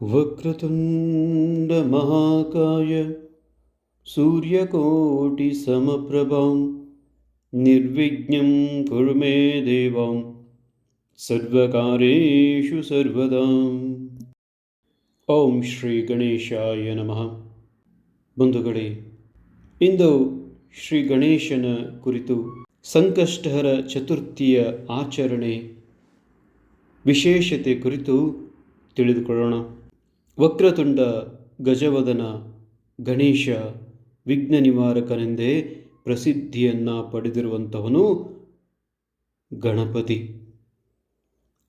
वक्रतुण्डमहाकाय सूर्यकोटिसमप्रभां निर्विघ्नं कुरु मे देवां ಸರ್ವಕಾರೇಷು ಸರ್ವದಾ ಓಂ ಶ್ರೀ ಗಣೇಶಾಯ ನಮಃ ಬಂಧುಗಳೇ ಇಂದು ಶ್ರೀ ಗಣೇಶನ ಕುರಿತು ಸಂಕಷ್ಟಹರ ಚತುರ್ಥಿಯ ಆಚರಣೆ ವಿಶೇಷತೆ ಕುರಿತು ತಿಳಿದುಕೊಳ್ಳೋಣ ವಕ್ರತುಂಡ ಗಜವದನ ಗಣೇಶ ವಿಘ್ನ ನಿವಾರಕನೆಂದೇ ಪ್ರಸಿದ್ಧಿಯನ್ನು ಪಡೆದಿರುವಂಥವನು ಗಣಪತಿ.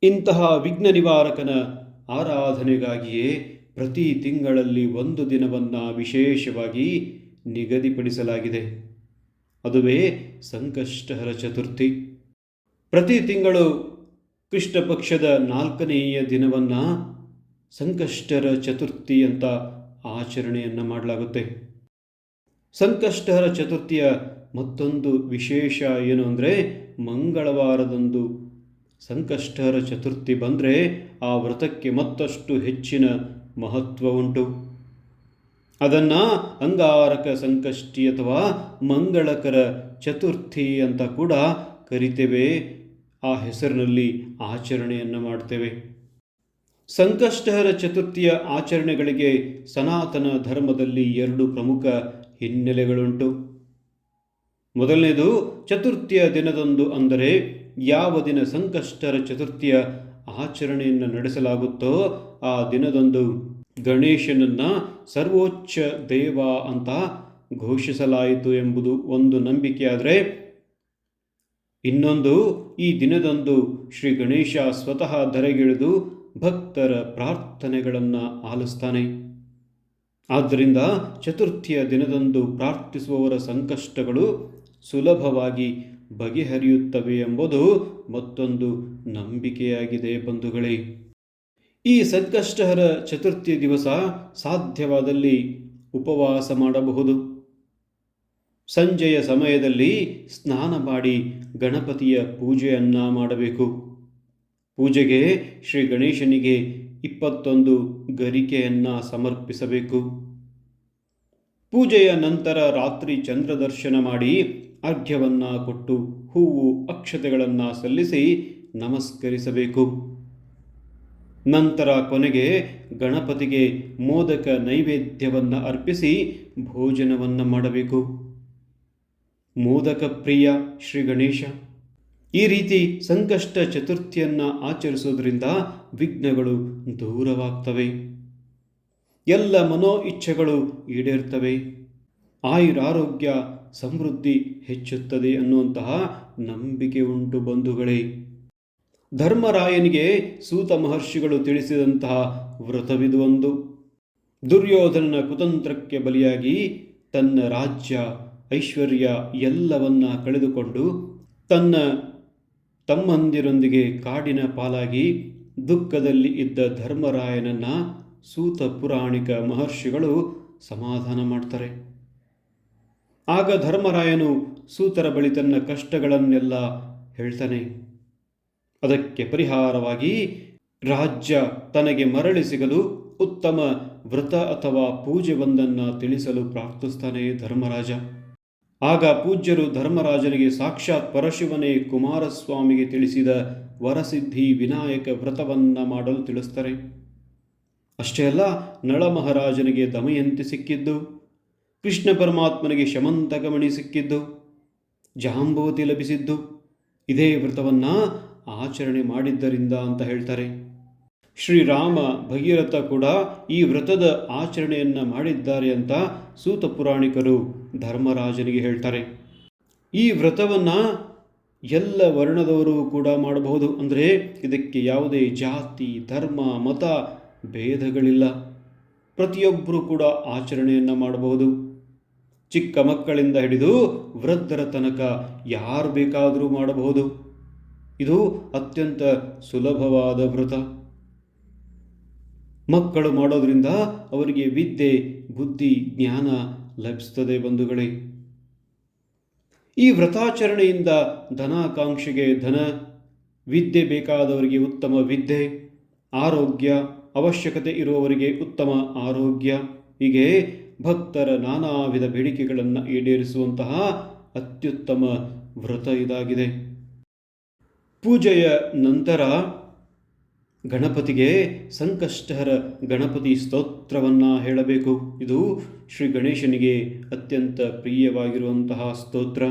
ಇಂತಹ ವಿಘ್ನ ನಿವಾರಕನ ಆರಾಧನೆಗಾಗಿಯೇ ಪ್ರತಿ ತಿಂಗಳಲ್ಲಿ ಒಂದು ದಿನವನ್ನು ವಿಶೇಷವಾಗಿ ನಿಗದಿಪಡಿಸಲಾಗಿದೆ. ಅದುವೇ ಸಂಕಷ್ಟಹರ ಚತುರ್ಥಿ ಪ್ರತಿ ತಿಂಗಳು ಕೃಷ್ಣ ಪಕ್ಷದ ನಾಲ್ಕನೆಯ ದಿನವನ್ನು ಸಂಕಷ್ಟರ ಚತುರ್ಥಿ ಅಂತ ಆಚರಣೆಯನ್ನು ಮಾಡಲಾಗುತ್ತೆ. ಸಂಕಷ್ಟರ ಚತುರ್ಥಿಯ ಮತ್ತೊಂದು ವಿಶೇಷ ಏನು ಅಂದರೆ ಮಂಗಳವಾರದಂದು ಸಂಕಷ್ಟರ ಚತುರ್ಥಿ ಬಂದರೆ ಆ ವ್ರತಕ್ಕೆ ಮತ್ತಷ್ಟು ಹೆಚ್ಚಿನ ಮಹತ್ವ ಉಂಟು. ಅದನ್ನು ಅಂಗಾರಕ ಸಂಕಷ್ಟಿ ಅಥವಾ ಮಂಗಳಕರ ಚತುರ್ಥಿ ಅಂತ ಕೂಡ ಕರಿತೇವೆ. ಆ ಹೆಸರಿನಲ್ಲಿ ಆಚರಣೆಯನ್ನು ಮಾಡ್ತೇವೆ. ಸಂಕಷ್ಟಹರ ಚತುರ್ಥಿಯ ಆಚರಣೆಗಳಿಗೆ ಸನಾತನ ಧರ್ಮದಲ್ಲಿ ಎರಡು ಪ್ರಮುಖ ಹಿನ್ನೆಲೆಗಳುಂಟು. ಮೊದಲನೇದು, ಚತುರ್ಥಿಯ ದಿನದಂದು ಅಂದರೆ ಯಾವ ದಿನ ಸಂಕಷ್ಟರ ಚತುರ್ಥಿಯ ಆಚರಣೆಯನ್ನು ನಡೆಸಲಾಗುತ್ತೋ ಆ ದಿನದಂದು ಗಣೇಶನನ್ನು ಸರ್ವೋಚ್ಚ ದೇವ ಅಂತ ಘೋಷಿಸಲಾಯಿತು ಎಂಬುದು ಒಂದು ನಂಬಿಕೆಯಾದರೆ ಇನ್ನೊಂದು ಈ ದಿನದಂದು ಶ್ರೀ ಗಣೇಶ ಸ್ವತಃ ಧರೆಗಿಳಿದು ಭಕ್ತರ ಪ್ರಾರ್ಥನೆಗಳನ್ನು ಆಲಿಸ್ತಾನೆ. ಆದ್ದರಿಂದ ಚತುರ್ಥಿಯ ದಿನದಂದು ಪ್ರಾರ್ಥಿಸುವವರ ಸಂಕಷ್ಟಗಳು ಸುಲಭವಾಗಿ ಬಗೆಹರಿಯುತ್ತವೆ ಎಂಬುದು ಮತ್ತೊಂದು ನಂಬಿಕೆಯಾಗಿದೆ ಬಂಧುಗಳೇ. ಈ ಸಂಕಷ್ಟಹರ ಚತುರ್ಥಿ ದಿವಸ ಸಾಧ್ಯವಾದಲ್ಲಿ ಉಪವಾಸ ಮಾಡಬಹುದು. ಸಂಜೆಯ ಸಮಯದಲ್ಲಿ ಸ್ನಾನ ಮಾಡಿ ಗಣಪತಿಯ ಪೂಜೆಯನ್ನು ಮಾಡಬೇಕು. ಪೂಜೆಗೆ ಶ್ರೀ ಗಣೇಶನಿಗೆ ಇಪ್ಪತ್ತೊಂದು ಗರಿಕೆಯನ್ನು ಸಮರ್ಪಿಸಬೇಕು. ಪೂಜೆಯ ನಂತರ ರಾತ್ರಿ ಚಂದ್ರ ದರ್ಶನ ಮಾಡಿ ಅರ್ಘ್ಯವನ್ನು ಕೊಟ್ಟು ಹೂವು ಅಕ್ಷತೆಗಳನ್ನು ಸಲ್ಲಿಸಿ ನಮಸ್ಕರಿಸಬೇಕು. ನಂತರ ಕೊನೆಗೆ ಗಣಪತಿಗೆ ಮೋದಕ ನೈವೇದ್ಯವನ್ನು ಅರ್ಪಿಸಿ ಭೋಜನವನ್ನು ಮಾಡಬೇಕು. ಮೋದಕ ಪ್ರಿಯ ಶ್ರೀ ಗಣೇಶ ಈ ರೀತಿ ಸಂಕಷ್ಟ ಚತುರ್ಥಿಯನ್ನು ಆಚರಿಸೋದ್ರಿಂದ ವಿಘ್ನಗಳು ದೂರವಾಗ್ತವೆ. ಎಲ್ಲ ಮನೋ ಇಚ್ಛೆಗಳು ಈಡೇರ್ತವೆ. ಆಯುರಾರೋಗ್ಯ ಸಮೃದ್ಧಿ ಹೆಚ್ಚುತ್ತದೆ ಅನ್ನುವಂತಹ ನಂಬಿಕೆ ಉಂಟು ಬಂಧುಗಳೇ. ಧರ್ಮರಾಯನಿಗೆ ಸೂತ ಮಹರ್ಷಿಗಳು ತಿಳಿಸಿದಂತಹ ವ್ರತವಿದು ಒಂದು. ದುರ್ಯೋಧನನ ಕುತಂತ್ರಕ್ಕೆ ಬಲಿಯಾಗಿ ತನ್ನ ರಾಜ್ಯ, ಐಶ್ವರ್ಯ ಎಲ್ಲವನ್ನ ಕಳೆದುಕೊಂಡು ತನ್ನ ತಮ್ಮಂದಿರೊಂದಿಗೆ ಕಾಡಿನ ಪಾಲಾಗಿ ದುಃಖದಲ್ಲಿ ಇದ್ದ ಧರ್ಮರಾಯನನ್ನ ಸೂತ ಪುರಾಣಿಕ ಮಹರ್ಷಿಗಳು ಸಮಾಧಾನ ಮಾಡ್ತಾರೆ. ಆಗ ಧರ್ಮರಾಯನು ಸೂತರ ಬಳಿ ತನ್ನ ಕಷ್ಟಗಳನ್ನೆಲ್ಲ ಹೇಳ್ತಾನೆ. ಅದಕ್ಕೆ ಪರಿಹಾರವಾಗಿ ರಾಜ್ಯ ತನಗೆ ಮರಳಿ ಸಿಗಲು ಉತ್ತಮ ವ್ರತ ಅಥವಾ ಪೂಜೆ ಒಂದನ್ನು ತಿಳಿಸಲು ಪ್ರಾರ್ಥಿಸ್ತಾನೆ ಧರ್ಮರಾಜ. ಆಗ ಪೂಜ್ಯರು ಧರ್ಮರಾಜನಿಗೆ ಸಾಕ್ಷಾತ್ ಪರಶಿವನೇ ಕುಮಾರಸ್ವಾಮಿಗೆ ತಿಳಿಸಿದ ವರಸಿದ್ಧಿ ವಿನಾಯಕ ವ್ರತವನ್ನ ಮಾಡಲು ತಿಳಿಸ್ತಾರೆ. ಅಷ್ಟೇ ಅಲ್ಲ ನಳಮಹಾರಾಜನಿಗೆ ದಮಯಂತಿ ಸಿಕ್ಕಿದ್ದು, ಕೃಷ್ಣ ಪರಮಾತ್ಮನಿಗೆ ಶಮಂತಕಮಣಿ ಸಿಕ್ಕಿದ್ದು ಜಾಂಬವತಿ ಲಭಿಸಿದ್ದು, ಇದೇ ವ್ರತವನ್ನು ಆಚರಣೆ ಮಾಡಿದ್ದರಿಂದ ಅಂತ ಹೇಳ್ತಾರೆ. ಶ್ರೀರಾಮ ಭಗೀರಥ ಕೂಡ ಈ ವ್ರತದ ಆಚರಣೆಯನ್ನು ಮಾಡಿದ್ದಾರೆ ಅಂತ ಸೂತ ಪುರಾಣಿಕರು ಧರ್ಮರಾಜನಿಗೆ ಹೇಳ್ತಾರೆ. ಈ ವ್ರತವನ್ನು ಎಲ್ಲ ವರ್ಣದವರು ಕೂಡ ಮಾಡಬಹುದು. ಅಂದರೆ ಇದಕ್ಕೆ ಯಾವುದೇ ಜಾತಿ, ಧರ್ಮ, ಮತ ಭೇದಗಳಿಲ್ಲ. ಪ್ರತಿಯೊಬ್ಬರೂ ಕೂಡ ಆಚರಣೆಯನ್ನು ಮಾಡಬಹುದು. ಚಿಕ್ಕ ಮಕ್ಕಳಿಂದ ಹಿಡಿದು ವೃದ್ಧರ ತನಕ ಯಾರು ಬೇಕಾದರೂ ಮಾಡಬಹುದು. ಇದು ಅತ್ಯಂತ ಸುಲಭವಾದ ವ್ರತ. ಮಕ್ಕಳು ಮಾಡೋದ್ರಿಂದ ಅವರಿಗೆ ವಿದ್ಯೆ, ಬುದ್ಧಿ, ಜ್ಞಾನ ಲಭಿಸ್ತದೆ ಬಂಧುಗಳೇ. ಈ ವ್ರತಾಚರಣೆಯಿಂದ ಧನಾಕಾಂಕ್ಷೆಗೆ ಧನ, ವಿದ್ಯೆ ಬೇಕಾದವರಿಗೆ ಉತ್ತಮ ವಿದ್ಯೆ, ಆರೋಗ್ಯ, ಅವಶ್ಯಕತೆ ಇರುವವರಿಗೆ ಉತ್ತಮ ಆರೋಗ್ಯ. ಹೀಗೆ ಭಕ್ತರ ನಾನಾ ವಿಧ ಬೇಡಿಕೆಗಳನ್ನು ಈಡೇರಿಸುವಂತಹ ಅತ್ಯುತ್ತಮ ವ್ರತ ಇದಾಗಿದೆ. ಪೂಜೆಯ ನಂತರ ಗಣಪತಿಗೆ ಸಂಕಷ್ಟಹರ ಗಣಪತಿ ಸ್ತೋತ್ರವನ್ನು ಹೇಳಬೇಕು. ಇದು ಶ್ರೀ ಗಣೇಶನಿಗೆ ಅತ್ಯಂತ ಪ್ರಿಯವಾಗಿರುವಂತಹ ಸ್ತೋತ್ರ.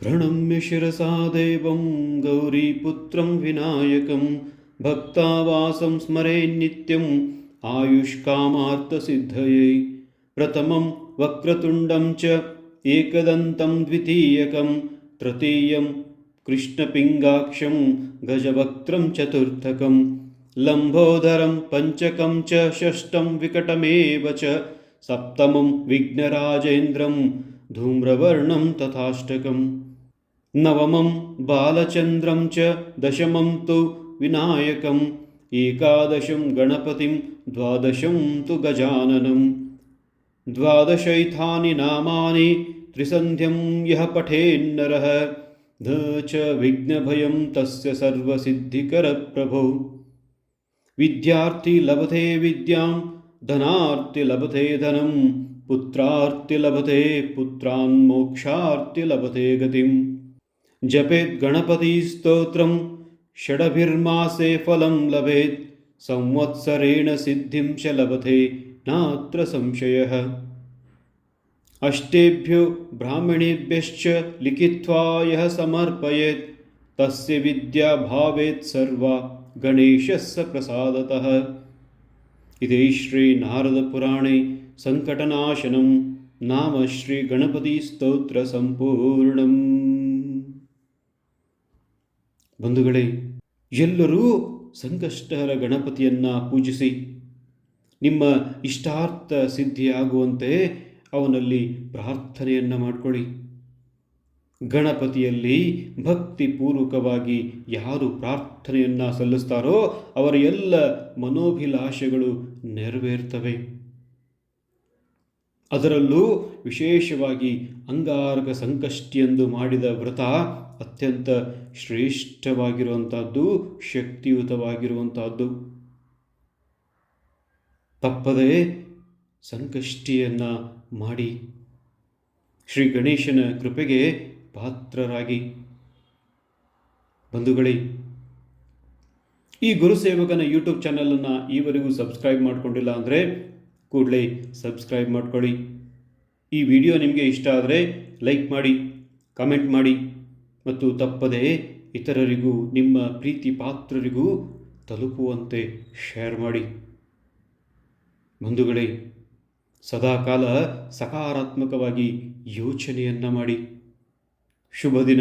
ಪ್ರಣಮ್ಯ ಶಿರಸಾ ದೇವಂ ಗೌರಿಪುತ್ರಂ ವಿನಾಯಕಂ ಭಕ್ತಾವಾಸಂ ಸ್ಮರೇ ನಿತ್ಯಂ ಆಯುಷ್ಕಾಮಾರ್ಥಸಿದ್ಧಯೇ ಪ್ರಥಮಂ ವಕ್ರತುಂಡಂ ಚ ಏಕದಂತಂ ದ್ವಿತೀಯಕಂ ತೃತೀಯಂ कृष्णपिङ्गाक्षं गजवक्त्रं चतुर्थकं लम्बोदरं पञ्चकं च षष्ठं विकटमेव च सप्तमं विघ्नराजेन्द्रं धूम्रवर्णं तथाष्टकं नवमं बालचन्द्रं च दशमं तु विनायकम् एकादशं गणपतिं द्वादशं तु गजाननं द्वादशैथानि नामानि त्रिसन्ध्यं यः पठेन्नरः ध च विघ्नभयं तस्य सर्वसिद्धिकरप्रभो। विद्यार्थी लभते विद्यां धनार्ति लभते धनं पुत्रार्ति लभते पुत्रान् मोक्षार्ति लभते गतिं। जपेद्गणपतिस्तोत्रं षडभिर्मासे फलं लभेत् संवत्सरेण सिद्धिं च लभते नात्र संशयः अष्टेभ्यो ब्राह्मणेभ्यश्च लिखित्वा यः समर्पयेत् तस्य विद्या भावेत् सर्वा गणेशस्य प्रसादतः इति श्रीनारदपुराणे सङ्कटनाशनं नाम ಶ್ರೀಗಣಪತಿಸ್ತೋತ್ರಸಂಪೂರ್ಣಂ ಬಂಧುಗಳೇ ಎಲ್ಲರೂ ಸಂಕಷ್ಟಹರ ಗಣಪತಿಯನ್ನು ಪೂಜಿಸಿ ನಿಮ್ಮ ಇಷ್ಟಾರ್ಥ ಸಿದ್ಧಿಯಾಗುವಂತೆ ಅವನಲ್ಲಿ ಪ್ರಾರ್ಥನೆಯನ್ನು ಮಾಡಿಕೊಳ್ಳಿ. ಗಣಪತಿಯಲ್ಲಿ ಭಕ್ತಿಪೂರ್ವಕವಾಗಿ ಯಾರು ಪ್ರಾರ್ಥನೆಯನ್ನು ಸಲ್ಲಿಸ್ತಾರೋ ಅವರ ಎಲ್ಲ ಮನೋಭಿಲಾಷೆಗಳು ನೆರವೇರ್ತವೆ. ಅದರಲ್ಲೂ ವಿಶೇಷವಾಗಿ ಅಂಗಾರಕ ಸಂಕಷ್ಟಿಯೆಂದು ಮಾಡಿದ ವ್ರತ ಅತ್ಯಂತ ಶ್ರೇಷ್ಠವಾಗಿರುವಂಥದ್ದು, ಶಕ್ತಿಯುತವಾಗಿರುವಂಥದ್ದು. ತಪ್ಪದೇ ಸಂಕಷ್ಟಿಯನ್ನು ಮಾಡಿ ಶ್ರೀ ಗಣೇಶನ ಕೃಪೆಗೆ ಪಾತ್ರರಾಗಿ. ಬಂಧುಗಳೇ, ಈ ಗುರುಸೇವಕನ ಯೂಟ್ಯೂಬ್ ಚಾನಲನ್ನು ಈವರೆಗೂ ಸಬ್ಸ್ಕ್ರೈಬ್ ಮಾಡಿಕೊಂಡಿಲ್ಲ ಅಂದರೆ ಕೂಡಲೇ ಸಬ್ಸ್ಕ್ರೈಬ್ ಮಾಡ್ಕೊಳ್ಳಿ. ಈ ವಿಡಿಯೋ ನಿಮಗೆ ಇಷ್ಟ ಆದರೆ ಲೈಕ್ ಮಾಡಿ, ಕಮೆಂಟ್ ಮಾಡಿ ಮತ್ತು ತಪ್ಪದೇ ಇತರರಿಗೂ, ನಿಮ್ಮ ಪ್ರೀತಿ ಪಾತ್ರರಿಗೂ ತಲುಪುವಂತೆ ಶೇರ್ ಮಾಡಿ. ಬಂಧುಗಳೇ ಸದಾಕಾಲ ಸಕಾರಾತ್ಮಕವಾಗಿ ಯೋಚನೆಯನ್ನು ಮಾಡಿ. ಶುಭ ದಿನ